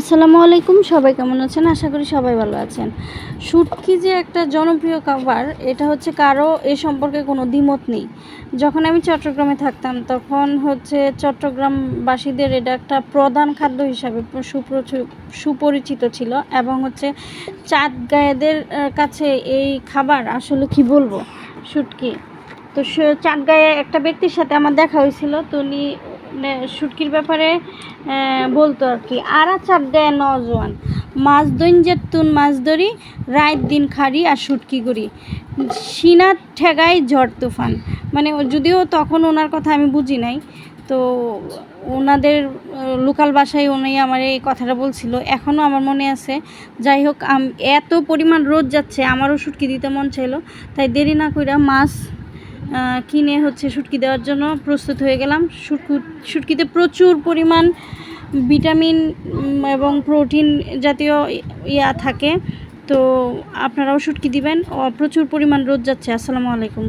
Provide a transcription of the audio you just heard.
আসসালামু আলাইকুম, সবাই কেমন আছেন? আশা করি সবাই ভালো আছেন। শুটকি যে একটা জনপ্রিয় খাবার, এটা হচ্ছে কারও এ সম্পর্কে কোনো দ্বিমত নেই। যখন আমি চট্টগ্রামে থাকতাম, তখন হচ্ছে চট্টগ্রামবাসীদের এটা একটা প্রধান খাদ্য হিসাবে সুপরিচিত ছিল এবং হচ্ছে চাঁদ গায়েদের কাছে এই খাবার আসলে কি বলব? শুটকি তো চাঁদ গায়ে একটা ব্যক্তির সাথে আমার দেখা হয়েছিল, তো উনি শুটকির ব্যাপারে বলতো আর কি। আরা চাঁদ গায়ে নজওয়ান মাছ দইন তুন মাছ ধরি রাত দিন খাড়ি আর শুটকি করি। সিনাত ঠেগাই ঝড় তুফান। মানে যদিও তখন ওনার কথা আমি বুঝি নাই, তো ওনাদের লোকাল ভাষায় উনি আমার এই কথাটা বলছিল। এখনও আমার মনে আছে, যাই হোক এত পরিমাণ রোদ যাচ্ছে, আমারও শুটকি দিতে মন চাইলো, তাই দেরি না কইরা মাছ কিনে হচ্ছে শুটকি দেওয়ার জন্য প্রস্তুত হয়ে গেলাম। শুটকু, শুটকিতে প্রচুর পরিমাণ ভিটামিন এবং প্রোটিন জাতীয় ইয়া থাকে। তো আপনারাও শুটকি দিবেন। প্রচুর পরিমাণ রোদ যাচ্ছে। আসসালামু আলাইকুম।